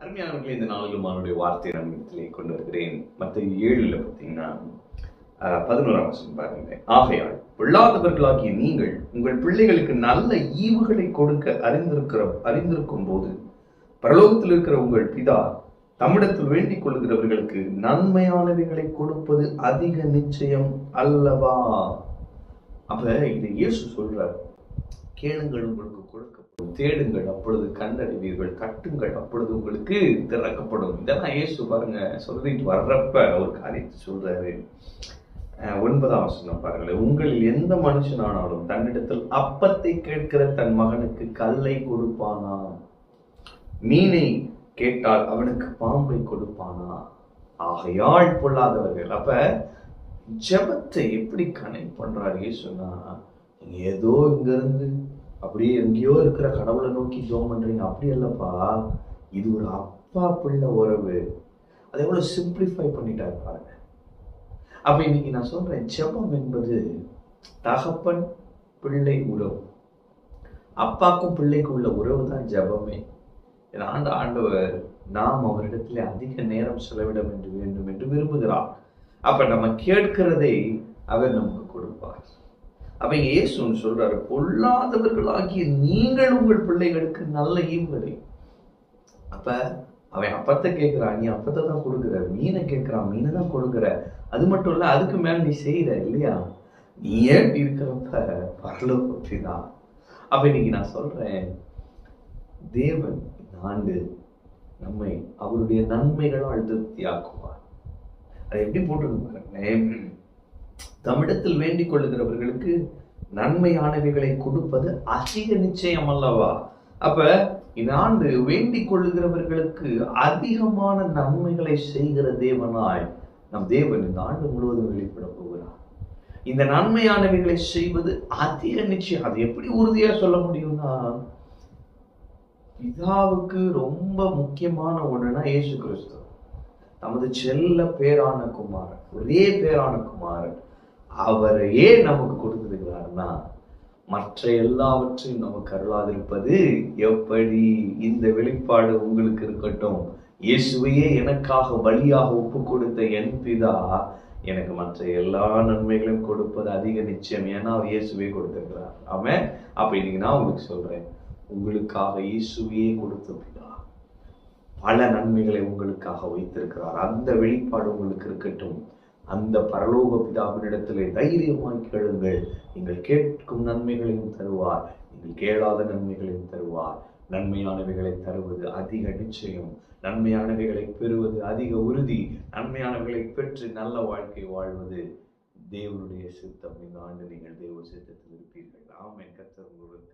அருமையானவர்களே இந்த நாளிலும் அவருடைய வார்த்தையை நான் இடத்திலே கொண்டு வருகிறேன் மற்ற ஏழுல பார்த்தீங்கன்னா பதினோராம் வருஷம் பாருங்க. ஆகையால் பொல்லாதவர்களாகிய நீங்கள் உங்கள் பிள்ளைகளுக்கு நல்ல ஈவுகளை கொடுக்க அறிந்திருக்கிற அறிந்திருக்கும் போது பரலோகத்தில் இருக்கிற உங்கள் பிதா தமிழத்தில் வேண்டிக் கொள்கிறவர்களுக்கு நன்மையானவைகளை கொடுப்பது அதிக நிச்சயம் அல்லவா? அப்ப இதை இயேசு சொல்றார். கேளுங்கள் உங்களுக்கு கொடுக்க தேடுங்கள் அப்பொழுது கண்டறிவீர்கள் தட்டுங்கள் அப்பொழுது உங்களுக்கு திறக்கப்படும். இதெல்லாம் ஏசு பாருங்க சொல்லிட்டு வர்றப்ப ஒரு காரியத்தை சொல்றாரு. ஒன்பதாம் வசனம் பாருங்களேன். உங்களில் எந்த மனுஷனானாலும் தன்னிடத்தில் அப்பத்தை கேட்கிற தன் மகனுக்கு கல்லை கொடுப்பானா? மீனை கேட்டால் அவனுக்கு பாம்பை கொடுப்பானா? ஆகையால் பொல்லாதவர்கள். அப்ப ஜெபத்தை எப்படி கனெக்ட் பண்றாரு சொன்னா ஏதோ இங்கிருந்து அப்படியே எங்கேயோ இருக்கிற கடவுளை நோக்கி ஜோம் பண்ணுறீங்க அப்படி இல்லைப்பா. இது ஒரு அப்பா பிள்ளை உறவு. அதை எவ்வளவு சிம்பிளிஃபை பண்ணிட்டாரு பாருங்க. அப்ப இன்னைக்கு நான் சொல்றேன் ஜெபம் என்பது தகப்பன் பிள்ளை உறவு. அப்பாக்கும் பிள்ளைக்கும் உள்ள உறவு தான் ஜெபமே. என் ஆண்டு ஆண்டவர் நாம் அவரிடத்தில் அதிக நேரம் செலவிட வேண்டும் வேண்டும் என்று விரும்புகிறார். அப்ப நம்ம கேட்கிறதை அவர் நமக்கு கொடுப்பார். அப்ப இயேசுன்னு சொல்றாரு பொல்லாதவர்களாகிய நீங்கள் உங்கள் பிள்ளைகளுக்கு நல்ல ஈவுகளை அப்ப அவன் அப்பத்தை கேட்கிறான் நீ அப்பத்தை தான் கொடுக்குற மீனை கேட்கிறான் மீனை தான் கொடுக்குற. அது மட்டும் இல்ல அதுக்கு மேல நீ செய்யற இல்லையா? நீ ஏன் இப்படி இருக்கிறப்ப வரல தான்? அப்ப இன்னைக்கு நான் சொல்றேன் தேவன் ஆண்டு நம்மை அவருடைய நன்மைகளால் திருப்தியாக்குவார். அதை எப்படி போட்டிருக்கு பாருங்களேன் தம்மிடத்தில் வேண்டிக் கொள்ளுகிறவர்களுக்கு நன்மையானவைகளை கொடுப்பது அதிக நிச்சயம் அல்லவா? அப்ப இந்த ஆண்டு வேண்டிக் கொள்ளுகிறவர்களுக்கு அதிகமான நன்மைகளை செய்கிற தேவனாய் நம் தேவன் இந்த ஆண்டு முழுவதும் வெளிப்பட போகிறார். இந்த நன்மையானவைகளை செய்வது அதிக நிச்சயம். அது எப்படி உறுதியா சொல்ல முடியும்னா பிதாவுக்கு ரொம்ப முக்கியமான ஒண்ணுனா இயேசு கிறிஸ்து. நமது செல்ல பேரான குமாரன் ஒரே பேரான குமாரன். அவரையே நமக்கு கொடுத்திருக்கிறார்னா மற்ற எல்லாவற்றையும் நமக்கு அருளாதிருப்பது எப்படி? இந்த வெளிப்பாடு உங்களுக்கு இருக்கட்டும். இயேசுவையே எனக்காக வழியாக ஒப்பு கொடுத்த என் பிதா எனக்கு மற்ற எல்லா நன்மைகளையும் கொடுப்பது அதிக நிச்சயம். ஏன்னா அவர் இயேசுவே கொடுத்திருக்கிறார். ஆமென். அப்ப இன்னைக்கு நான் உங்களுக்கு சொல்றேன். உங்களுக்காக இயேசுவையே கொடுத்த பிதா பல நன்மைகளை உங்களுக்காக வைத்திருக்கிறார். அந்த வெளிப்பாடு உங்களுக்கு இருக்கட்டும். அந்த பரலோக பிதாவினிடத்திலே தைரியமாய் கேளுங்கள். நீங்கள் கேட்கும் நன்மைகளையும் தருவார். நீங்கள் கேளாத நன்மைகளையும் தருவார். நன்மையானவைகளை தருவது அதிக நிச்சயம். நன்மையானவைகளை பெறுவது அதிக உறுதி. நன்மையானவைகளை பெற்று நல்ல வாழ்க்கை வாழ்வது தேவனுடைய சித்தம். இந்த ஆண்டு நீங்கள் தேவ சித்தத்தில் இருப்பீர்கள். ஆமை கத்தர் உங்களுக்கு